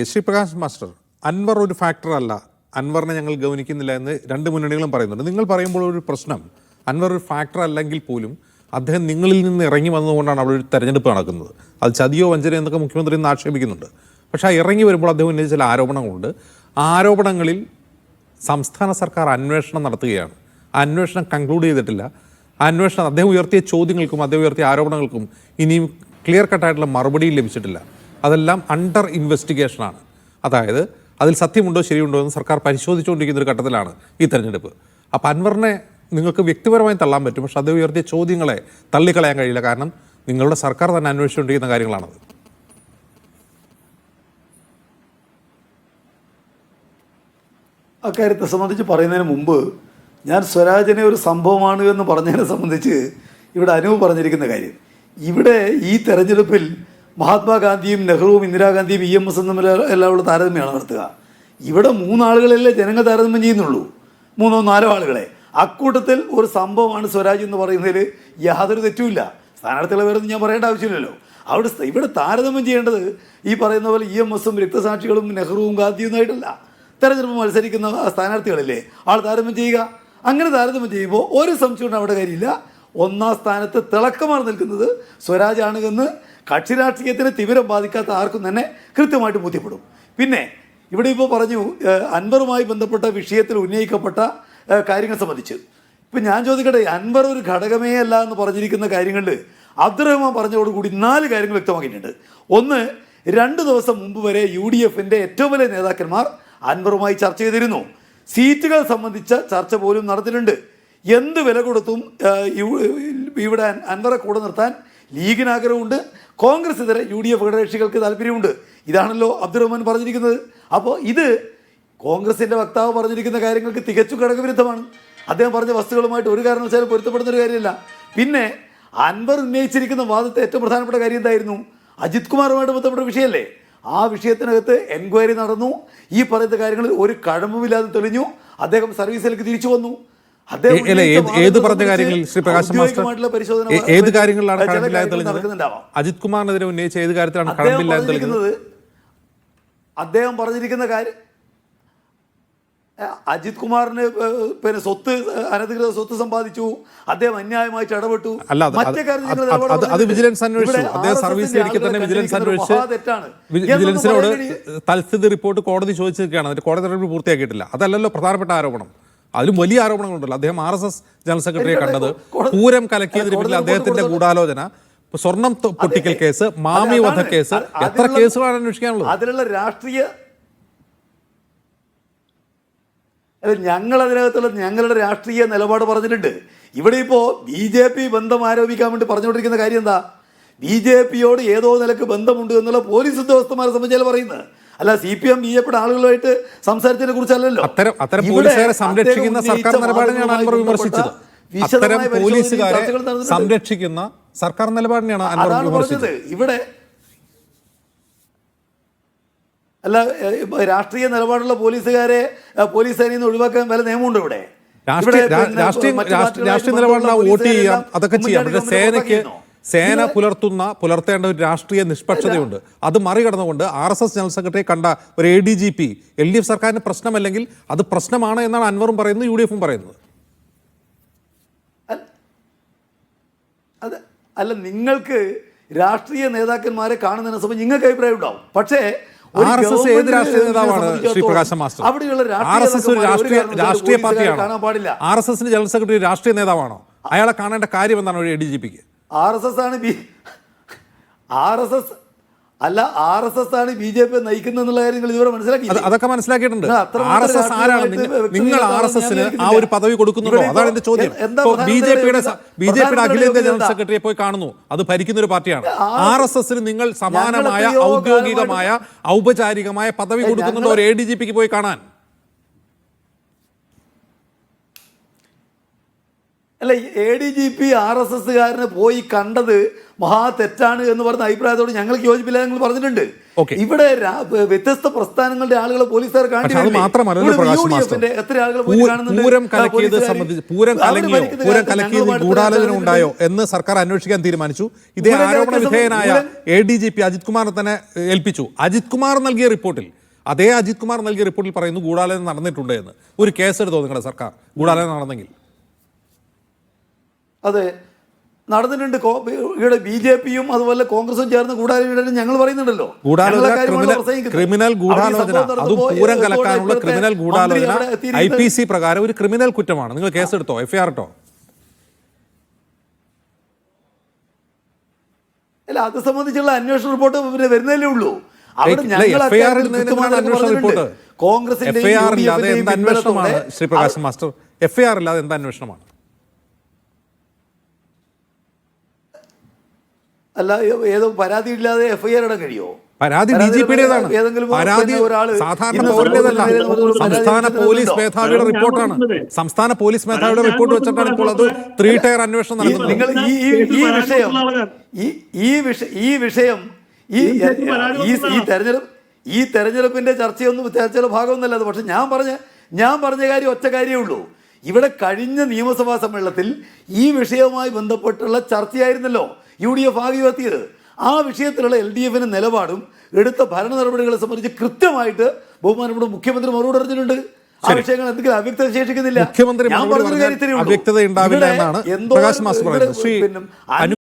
S Sree Prakash master Anvar ഒരു factor അല്ല. അൻവറിനെ ഞങ്ങൾ ഗവനിക്കുന്നില്ല എന്ന് രണ്ട് മുന്നണികളും പറയുന്നുണ്ട്. നിങ്ങൾ പറയുമ്പോൾ ഒരു പ്രശ്നം അൻവർ ഒരു ഫാക്ടർ അല്ലെങ്കിൽ പോലും അദ്ദേഹം നിങ്ങളിൽ നിന്ന് ഇറങ്ങി വന്നതുകൊണ്ടാണ് അവിടെ ഒരു തെരഞ്ഞെടുപ്പ് നടക്കുന്നത്. അത് ചതിയോ വഞ്ചനയോ എന്നൊക്കെ മുഖ്യമന്ത്രി ഇന്ന് ആക്ഷേപിക്കുന്നുണ്ട്. പക്ഷേ ആ ഇറങ്ങി വരുമ്പോൾ അദ്ദേഹം ഉന്നയിച്ച ചില ആരോപണങ്ങളുണ്ട്. ആരോപണങ്ങളിൽ സംസ്ഥാന സർക്കാർ അന്വേഷണം നടത്തുകയാണ്. ആ അന്വേഷണം കൺക്ലൂഡ് ചെയ്തിട്ടില്ല. ആ അന്വേഷണം അദ്ദേഹം ഉയർത്തിയ ചോദ്യങ്ങൾക്കും അദ്ദേഹം ഉയർത്തിയ ആരോപണങ്ങൾക്കും ഇനിയും ക്ലിയർ കട്ടായിട്ടുള്ള മറുപടിയും ലഭിച്ചിട്ടില്ല. അതെല്ലാം അണ്ടർ ഇൻവെസ്റ്റിഗേഷനാണ് അതായത് അതിൽ സത്യമുണ്ടോ ശരിയുണ്ടോ എന്ന് സർക്കാർ പരിശോധിച്ചുകൊണ്ടിരിക്കുന്ന ഒരു ഘട്ടത്തിലാണ് ഈ തെരഞ്ഞെടുപ്പ്. അപ്പോൾ അൻവറിനെ നിങ്ങൾക്ക് വ്യക്തിപരമായി തള്ളാൻ പറ്റും പക്ഷെ അത് ഉയർത്തിയ ചോദ്യങ്ങളെ തള്ളിക്കളയാൻ കഴിയില്ല. കാരണം നിങ്ങളുടെ സർക്കാർ തന്നെ അന്വേഷിച്ചുകൊണ്ടിരിക്കുന്ന കാര്യങ്ങളാണത്. അക്കാര്യത്തെ സംബന്ധിച്ച് പറയുന്നതിന് മുമ്പ് ഞാൻ സ്വരാജിനെ ഒരു സംഭവമാണ് എന്ന് പറഞ്ഞതിനെ സംബന്ധിച്ച് ഇവിടെ അനുവ് പറഞ്ഞിരിക്കുന്ന കാര്യം. ഇവിടെ ഈ തെരഞ്ഞെടുപ്പിൽ മഹാത്മാഗാന്ധിയും നെഹ്റുവും ഇന്ദിരാഗാന്ധിയും ഇ എം എസ് തമ്മിൽ എല്ലാമുള്ള താരതമ്യമാണ് നടത്തുക. ഇവിടെ മൂന്നാളുകളല്ലേ ജനങ്ങൾ താരതമ്യം ചെയ്യുന്നുള്ളൂ. മൂന്നോ നാലോ ആളുകളെ. അക്കൂട്ടത്തിൽ ഒരു സംഭവമാണ് സ്വരാജ് എന്ന് പറയുന്നതിൽ യാതൊരു തെറ്റുമില്ല. സ്ഥാനാർത്ഥികളെ വേറെ ഞാൻ പറയേണ്ട ആവശ്യമില്ലല്ലോ. അവിടെ ഇവിടെ താരതമ്യം ചെയ്യേണ്ടത് ഈ പറയുന്ന പോലെ ഇ എം എസും രക്തസാക്ഷികളും നെഹ്റുവും ഗാന്ധിയും ഒന്നായിട്ടല്ല തെരഞ്ഞെടുപ്പ് മത്സരിക്കുന്ന സ്ഥാനാർത്ഥികളല്ലേ. ആൾ താരതമ്യം ചെയ്യുക. അങ്ങനെ താരതമ്യം ചെയ്യുമ്പോൾ ഒരു സംശയവും അവിടെ കാര്യമില്ല. ഒന്നാം സ്ഥാനത്ത് തിളക്കമാണ് നിൽക്കുന്നത്. സ്വരാജാണ് എന്ന് കക്ഷി രാഷ്ട്രീയത്തിന് തീവ്രം ബാധിക്കാത്ത ആർക്കും തന്നെ കൃത്യമായിട്ട് ബോധ്യപ്പെടും. പിന്നെ ഇവിടെ ഇപ്പോൾ പറഞ്ഞു അൻവറുമായി ബന്ധപ്പെട്ട വിഷയത്തിൽ ഉന്നയിക്കപ്പെട്ട കാര്യങ്ങൾ സംബന്ധിച്ച്. ഇപ്പം ഞാൻ ചോദിക്കട്ടെ അൻവർ ഒരു ഘടകമേ അല്ല എന്ന് പറഞ്ഞിരിക്കുന്ന കാര്യങ്ങളിൽ അബ്ദുറഹ്മാൻ പറഞ്ഞതോടുകൂടി നാല് കാര്യങ്ങൾ വ്യക്തമാക്കിയിട്ടുണ്ട്. ഒന്ന് രണ്ട് ദിവസം മുമ്പ് വരെ യു ഡി എഫിന്റെ ഏറ്റവും വലിയ നേതാക്കന്മാർ അൻവറുമായി ചർച്ച ചെയ്തിരുന്നു. സീറ്റുകൾ സംബന്ധിച്ച ചർച്ച പോലും നടന്നിട്ടുണ്ട് എന്ത് വില കൊടുത്തും ഇവിടെ അൻവറെ കൂടെ നിർത്താൻ ലീഗിന് ആഗ്രഹമുണ്ട് കോൺഗ്രസ് ഇതര യു ഡി എഫ് ഘടകകക്ഷികൾക്ക് താല്പര്യമുണ്ട്. ഇതാണല്ലോ അബ്ദുറഹ്മാൻ പറഞ്ഞിരിക്കുന്നത്. അപ്പോൾ ഇത് കോൺഗ്രസിന്റെ വക്താവ് പറഞ്ഞിരിക്കുന്ന കാര്യങ്ങൾക്ക് തികച്ചും ഘടകവിരുദ്ധമാണ്. അദ്ദേഹം പറഞ്ഞ വസ്തുക്കളുമായിട്ട് ഒരു കാരണവശാലും പൊരുത്തപ്പെടുന്ന ഒരു കാര്യമില്ല. പിന്നെ അൻവർ ഉന്നയിച്ചിരിക്കുന്ന വാദത്തെ ഏറ്റവും പ്രധാനപ്പെട്ട കാര്യം എന്തായിരുന്നു? അജിത് കുമാറുമായിട്ട് ബന്ധപ്പെട്ട വിഷയമല്ലേ? ആ വിഷയത്തിനകത്ത് എൻക്വയറി നടന്നു. ഈ പറയുന്ന കാര്യങ്ങളിൽ ഒരു കഴമ്പുമില്ലാതെ തെളിഞ്ഞു. അദ്ദേഹം സർവീസിലേക്ക് തിരിച്ചു വന്നു. ഏത് പറഞ്ഞ കാര്യങ്ങളിൽ ശ്രീ പ്രകാശ് മാസ്റ്റർ? ഏത് കാര്യങ്ങളിലാണ് തെളിഞ്ഞത് അജിത് കുമാറിനെതിരെ ഉന്നയിച്ച ഏത് കാര്യത്തിലാണ് അദ്ദേഹം കഴമ്പില്ലാതെ തെളിഞ്ഞത് അദ്ദേഹം പറഞ്ഞിരിക്കുന്ന കാര്യം അജിത് കുമാറിന് പിന്നെ സ്വത്ത് അനധികൃത സ്വത്ത് സമ്പാദിച്ചു അദ്ദേഹം അന്യായമായിട്ട് ഇടപെട്ടു അത് വിജിലൻസ് അന്വേഷിച്ചു. അദ്ദേഹം തന്നെ വിജിലൻസ് അന്വേഷിച്ച് വിജിലൻസിനോട് തൽസ്ഥിതി റിപ്പോർട്ട് കോടതി ചോദിച്ചിരിക്കുകയാണ്. കോടതി നടപടി പൂർത്തിയാക്കിയിട്ടില്ല. അതല്ലല്ലോ പ്രധാനപ്പെട്ട ആരോപണം. അതിലും വലിയ ആരോപണങ്ങളുണ്ടല്ലോ. അദ്ദേഹം ആർ എസ് എസ് ജനറൽ സെക്രട്ടറിയെ കണ്ടത്. പൂരം കലക്കിയതിന് പിന്നിൽ അദ്ദേഹത്തിന്റെ ഗൂഢാലോചന സ്വർണം പൊട്ടിക്കൽ കേസ് മാമി വധ കേസ് എത്ര കേസുകളാണ് അന്വേഷിക്കാനുള്ളത്? അതിലുള്ള രാഷ്ട്രീയ അല്ല ഞങ്ങൾ അതിനകത്തുള്ള ഞങ്ങളുടെ രാഷ്ട്രീയ നിലപാട് പറഞ്ഞിട്ടുണ്ട്. ഇവിടെ ഇപ്പോൾ ബി ജെ പി ബന്ധം ആരോപിക്കാൻ വേണ്ടി പറഞ്ഞുകൊണ്ടിരിക്കുന്ന കാര്യം എന്താ? ബി ജെ പിയോട് ഏതോ നിലയ്ക്ക് ബന്ധമുണ്ട് എന്നുള്ള പോലീസ് ഉദ്യോഗസ്ഥന്മാരെ സംബന്ധിച്ചാൽ പറയുന്നത്. അല്ല സി പി എം പിയുടെ ആളുകളുമായിട്ട് സംസാരിച്ചതിനെ കുറിച്ചല്ലല്ലോ. അത്തരം അത്തരം പോലീസുകാരെ സംരക്ഷിക്കുന്ന സർക്കാർ നിലപാടിനെയാണ് അൻവർ വിമർശിച്ചത്. അത്തരം പോലീസുകാരെ സംരക്ഷിക്കുന്ന സർക്കാർ നിലപാടിനെയാണ് അൻവർ വിമർശിച്ചത്. ഇവിടെ അല്ല ഇപ്പൊ രാഷ്ട്രീയ നിലപാടുള്ള പോലീസുകാരെ പോലീസ് സേനയിൽ നിന്ന് ഒഴിവാക്കാൻ വല്ല നിയമമുണ്ടോ ഇവിടെ? രാഷ്ട്രീയ രാഷ്ട്രീയ നിലപാടിലാണ് വോട്ട് ചെയ്യാം. അതൊക്കെ ചെയ്യാം. പക്ഷേ സേനയ്ക്ക്? സേന പുലർത്തുന്ന പുലർത്തേണ്ട ഒരു രാഷ്ട്രീയ നിഷ്പക്ഷതയുണ്ട്. അത് മറികടന്നുകൊണ്ട് ആർ എസ് എസ് ജനറൽ സെക്രട്ടറിയെ കണ്ട ഒരു A D G P L D F സർക്കാരിന് പ്രശ്നമല്ലെങ്കിൽ അത് പ്രശ്നമാണ് എന്നാണ് അൻവറും പറയുന്നത് യു ഡി എഫും പറയുന്നത്. അത് അല്ല നിങ്ങൾക്ക് രാഷ്ട്രീയ നേതാക്കന്മാരെ കാണുന്നതിനെ സംബന്ധിച്ച് നിങ്ങൾക്ക് അഭിപ്രായം ഉണ്ടാവും. പക്ഷേ ഒരു ഏത് രാഷ്ട്രീയ നേതാവാണ് Sree Prakash master? R S S ഒരു രാഷ്ട്രീയ ഒരു പാർട്ടിയാണ്. കാണാൻ പാടില്ല. ആർ എസ് എസിന്റെ ജനറൽ സെക്രട്ടറി രാഷ്ട്രീയ നേതാവാണോ? അയാളെ കാണേണ്ട കാര്യം എന്താണ് എ ഡി ജി പിക്ക് ആർ എസ് എസ് ആണ് ബി ആർ എസ് എസ് അല്ല ആർ എസ് എസ് ആണ് ബി ജെ പി നയിക്കുന്നത് എന്നുള്ള കാര്യങ്ങൾ ഇതുവരെ മനസ്സിലാക്കി അതൊക്കെ മനസ്സിലാക്കിയിട്ടുണ്ട്. ആർ എസ് എസ് ആരാണ്? നിങ്ങൾ- ആർ എസ് എസിന് ആ ഒരു പദവി കൊടുക്കുന്നുണ്ടോ? അതാണ് എന്റെ ചോദ്യം. ബി ജെ പിയുടെ ബി ജെ പിയുടെ അഖിലേന്ത്യാ ജനറൽ? സെക്രട്ടറിയെ പോയി കാണുന്നു. അത് ഭരിക്കുന്ന ഒരു പാർട്ടിയാണ് ആർ എസ് എസിന് നിങ്ങൾ സമാനമായ ഔദ്യോഗികമായ ഔപചാരികമായ പദവി കൊടുക്കുന്നുണ്ടോ ഒരു എ ഡി ജി പിക്ക് പോയി കാണാൻ? അല്ല A D G P R S എസ്സുകാരനെ പോയി കണ്ടത് മഹാ തെറ്റാണ് എന്ന് പറഞ്ഞ അഭിപ്രായത്തോട് ഞങ്ങൾക്ക് യോജിപ്പില്ല ഞങ്ങൾ പറഞ്ഞിട്ടുണ്ട്. ഇവിടെ വ്യത്യസ്ത പ്രസ്ഥാനങ്ങളുടെ ആളുകൾ പോലീസുകാർ പക്ഷെ അത് മാത്രമല്ല പ്രകാശ് എത്ര ആളുകൾ പോയി കാണുന്നുണ്ട്? പൂരം ആ, സംബന്ധിച്ച് പൂരം അവർ കലങ്ങിയോ? ഭരിക്കുന്ന പൂരം കാലത്ത് കലക്കിയത് ഞങ്ങളുമായിട്ട് ഗൂഢാലോചന ഇടപെടുന്നില്ല. ഉണ്ടായോ എന്ന് സർക്കാർ അന്വേഷിക്കാൻ തീരുമാനിച്ചു. ഇതേ ആരോപണ വിധേയനായ A D G P Ajith കുമാറിനെ തന്നെ ഏൽപ്പിച്ചു. അജിത് കുമാർ നൽകിയ റിപ്പോർട്ടിൽ അതേ അജിത് കുമാർ നൽകിയ റിപ്പോർട്ടിൽ പറയുന്നു ഗൂഢാലോചന നടന്നിട്ടുണ്ട് എന്ന്. ഒരു കേസെടുത്തോ നിങ്ങളുടെ സർക്കാർ ഗൂഢാലോചന നടന്നെങ്കിൽ. അതെ നടന്നിട്ടുണ്ട്. ഇവിടെ ബി ജെ പിയും അതുപോലെ കോൺഗ്രസും ചേർന്ന് ഗൂഢാലോചന ഞങ്ങൾ പറയുന്നുണ്ടല്ലോ. ക്രിമിനൽ ഗൂഢാലോചന. അതും പൂരം കലക്കാനുള്ള ക്രിമിനൽ ഗൂഢാലോചന. ഐ പി സി പ്രകാരം ഒരു ക്രിമിനൽ കുറ്റമാണ്. നിങ്ങൾ കേസെടുത്തോ? എഫ്ഐആർ ഇട്ടോ അല്ല അത് സംബന്ധിച്ചുള്ള അന്വേഷണ റിപ്പോർട്ട് പിന്നെ വരുന്നതല്ലേ ഉള്ളൂ. അവിടെ ഇല്ല, ഞങ്ങൾ കോൺഗ്രസിന്റെയും എഫ്ഐആർ ഇല്ലാതെ എന്ത് അന്വേഷണമാണ് പിൻബലത്തോടെ ശ്രീപ്രകാശ് മാസ്റ്റർ? എഫ്ഐആർ ഇല്ലാതെ എന്ത് അന്വേഷണമാണ്? അല്ല ഏതോ പരാതി ഇല്ലാതെ എഫ്ഐആർ ഇടാൻ കഴിയോ പരാതി ഡി ജി പിയുടേതാണ്. പരാതി സാധാരണ പൗരന്റേതല്ല സംസ്ഥാന പോലീസ് മേധാവിയുടെ റിപ്പോർട്ടാണ്. സംസ്ഥാന പോലീസ് മേധാവിയുടെ റിപ്പോർട്ട് വെച്ചിട്ടാണ് ഇപ്പോൾ അത് ത്രീ ടയർ അന്വേഷണം നടത്തുന്നത്. നിങ്ങൾ ഈ ഈ വിഷയം ഈ ഈ വിഷയം ഈ ഈ തെരഞ്ഞെടുപ്പ് ഈ തെരഞ്ഞെടുപ്പിന്റെ ചർച്ചയൊന്നും ചർച്ചയുടെ ഭാഗമൊന്നുമല്ല അത്. പക്ഷെ ഞാൻ പറഞ്ഞ ഞാൻ പറഞ്ഞ കാര്യം ഒറ്റ കാര്യമേ ഉള്ളൂ. ഇവിടെ കഴിഞ്ഞ നിയമസഭാ സമ്മേളനത്തിൽ ഈ വിഷയവുമായി ബന്ധപ്പെട്ടുള്ള ചർച്ചയായിരുന്നല്ലോ. യു ഡി എഫ് ആകെ എത്തിയത് ആ വിഷയത്തിലുള്ള എൽ ഡി എഫിന്റെ നിലപാടും എടുത്ത ഭരണ നടപടികളെ സംബന്ധിച്ച് കൃത്യമായിട്ട് ബഹുമാനപ്പെട്ട മുഖ്യമന്ത്രി മറുപടി പറഞ്ഞിട്ടുണ്ട്. ആ വിഷയങ്ങൾ എന്തെങ്കിലും അവ്യക്തത ശേഷിക്കുന്നില്ല. മുഖ്യമന്ത്രി. അവ്യക്തത ഉണ്ടാവില്ല എന്നാണ് പ്രകാശ് മാസ് പറയുന്നത്.